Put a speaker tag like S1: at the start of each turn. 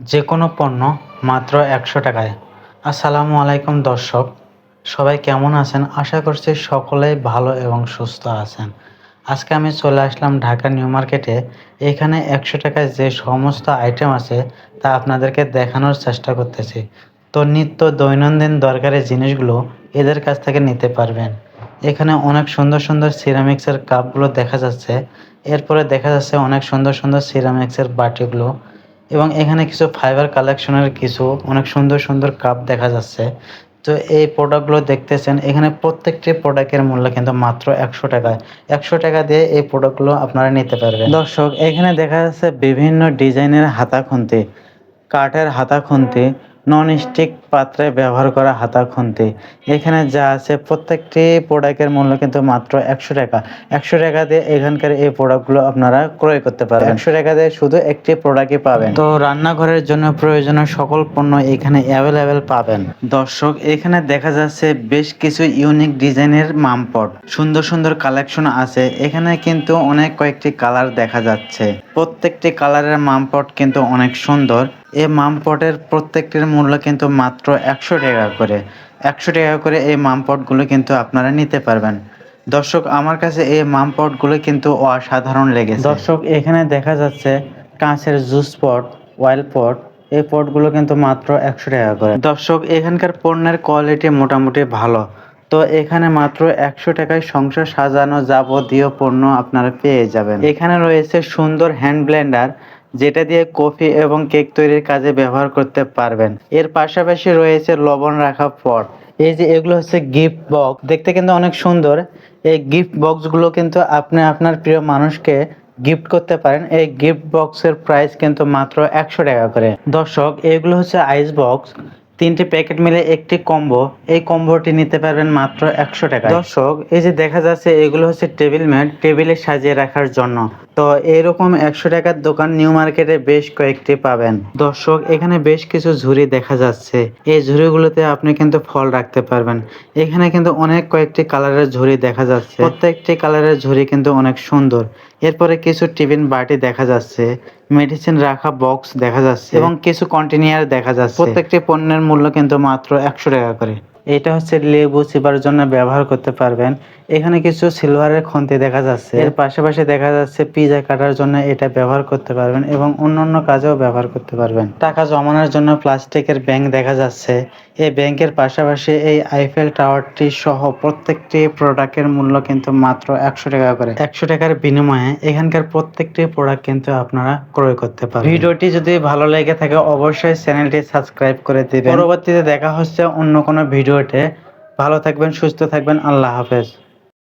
S1: যে কোনো পণ্য মাত্র একশো টাকায়। আসসালামু আলাইকুম, দর্শক। সবাই কেমন আছেন? আশা করছি সকলেই ভালো এবং সুস্থ আছেন। আজকে আমি চলে আসলাম ঢাকা নিউ মার্কেটে। এখানে একশো টাকায় যে সমস্ত আইটেম আছে, তা আপনাদেরকে দেখানোর চেষ্টা করতেছি। তো নিত্য দৈনন্দিন দরকারি জিনিসগুলো এদের কাছ থেকে নিতে পারবেন। এখানে অনেক সুন্দর সুন্দর সিরামিক্সের কাপগুলো দেখা যাচ্ছে। এরপরে দেখা যাচ্ছে অনেক সুন্দর সুন্দর সিরামিক্সের বাটিগুলো। এবং এখানে কিছু ফাইবার কালেকশনের কিছু অনেক সুন্দর সুন্দর কাপ দেখা যাচ্ছে। তো এই প্রোডাক্টগুলো দেখতেছেন, এখানে প্রত্যেকটি প্রোডাক্টের মূল্য কিন্তু মাত্র একশো টাকা। একশো টাকা দিয়ে এই প্রোডাক্টগুলো আপনারা নিতে পারবেন। দর্শক, এখানে দেখা যাচ্ছে বিভিন্ন ডিজাইনের হাতা খুন্তি, কাঠের হাতা খুন্তি নন স্টিক পাত্রে ব্যবহার করা হাতা খুন্তি। এখানে যা আছে, প্রত্যেকটি প্রোডাক্টের মূল্য কিন্তু মাত্র একশো টাকা। একশো টাকা দিয়ে এখানকার এই প্রোডাক্টগুলো আপনারা ক্রয় করতে পারবেন। একশো টাকা দিয়ে শুধু একটি প্রোডাক্টই পাবেন। তো রান্নাঘরের জন্য প্রয়োজনীয় সকল পণ্য এখানে অ্যাভেলেবেল পাবেন। দর্শক, এখানে দেখা যাচ্ছে বেশ কিছু ইউনিক ডিজাইনের মামপট। সুন্দর সুন্দর কালেকশন আছে। এখানে কিন্তু অনেক কয়েকটি কালার দেখা যাচ্ছে। প্রত্যেকটি কালারের মামপট কিন্তু অনেক সুন্দর। এই মামপটের প্রত্যেকটির মূল্য কিন্তু মাত্র একশো টাকা করে। একশো টাকা করে এই মামপটগুলো কিন্তু আপনারা নিতে পারবেন। দর্শক আমার কাছে এই মামপটগুলো কিন্তু অসাধারণ লেগেছে। দর্শক এখানে দেখা যাচ্ছে কাঁচের জুস পট অয়েল পট এই পটগুলো কিন্তু মাত্র একশো টাকা করে। দর্শক এখানকার পণ্যের কোয়ালিটি মোটামুটি ভালো। তো এখানে মাত্র একশো টাকায় সংসার সাজানো যাবতীয় পণ্য আপনারা পেয়ে যাবেন। এখানে রয়েছে সুন্দর হ্যান্ড ব্লেন্ডার যেটা দিয়ে কফি এবং কেক তৈরির কাজে ব্যবহার করতে পারবেন। এর পাশাপাশি রয়েছে লবণ রাখা পট। এই যে এগুলো হচ্ছে গিফট বক্স দেখতে কিন্তু অনেক সুন্দর। এই গিফট বক্সগুলো কিন্তু আপনি আপনার প্রিয় মানুষকে গিফট করতে পারেন। এই গিফট বক্সের প্রাইস কিন্তু মাত্র একশো টাকা করে। দর্শক, এগুলো হচ্ছে আইস বক্স তিনটি প্যাকেট মিলে একটি কম্বো এই কম্বোটি নিতে পারবেন মাত্র একশো টাকা দর্শক, এই যে দেখা যাচ্ছে এগুলো হচ্ছে টেবিল ম্যাট টেবিলে সাজিয়ে রাখার জন্য। তো এরকম একশো টাকার দোকান নিউ মার্কেটে বেশ কয়েকটি পাবেন। দর্শক, এখানে বেশ কিছু ঝুড়ি দেখা যাচ্ছে। এই ঝুড়িগুলোতে আপনি কিন্তু ফল রাখতে পারবেন। এখানে কিন্তু অনেক কয়েকটি কালারের ঝুড়ি দেখা যাচ্ছে। প্রত্যেকটি কালারের ঝুড়ি কিন্তু অনেক সুন্দর। এরপরে কিছু টিফিন বাটি দেখা যাচ্ছে। মেডিসিন রাখা বক্স দেখা যাচ্ছে এবং কিছু কন্টেনার দেখা যাচ্ছে। প্রত্যেকটি পণ্যের মূল্য কিন্তু মাত্র একশো টাকা করে। এটা হচ্ছে লেবু চিবার জন্য ব্যবহার করতে পারবেন। এখানে কিছু সিলভারের খন্তি দেখা যাচ্ছে। এর পাশাপাশি দেখা যাচ্ছে পিজা কাটার জন্য এটা ব্যবহার করতে পারবেন এবং অন্যান্য কাজেও ব্যবহার করতে পারবেন। টাকা জমানোর জন্য প্লাস্টিকের ব্যাংক দেখা যাচ্ছে। এই ব্যাংকের পাশাপাশি এই আইফেল টাওয়ারটি সহ প্রত্যেকটি প্রোডাক্টের মূল্য কিন্তু মাত্র একশো টাকা করে। একশো টাকার বিনিময়ে এখানকার প্রত্যেকটি প্রোডাক্ট কিন্তু আপনারা ক্রয় করতে পারেন ভিডিওটি যদি ভালো লেগে থাকে অবশ্যই চ্যানেলটি সাবস্ক্রাইব করে দিবেন। পরবর্তীতে দেখা হচ্ছে অন্য কোনো ভিডিওতে। ভালো থাকবেন, সুস্থ থাকবেন, আল্লাহ হাফেজ।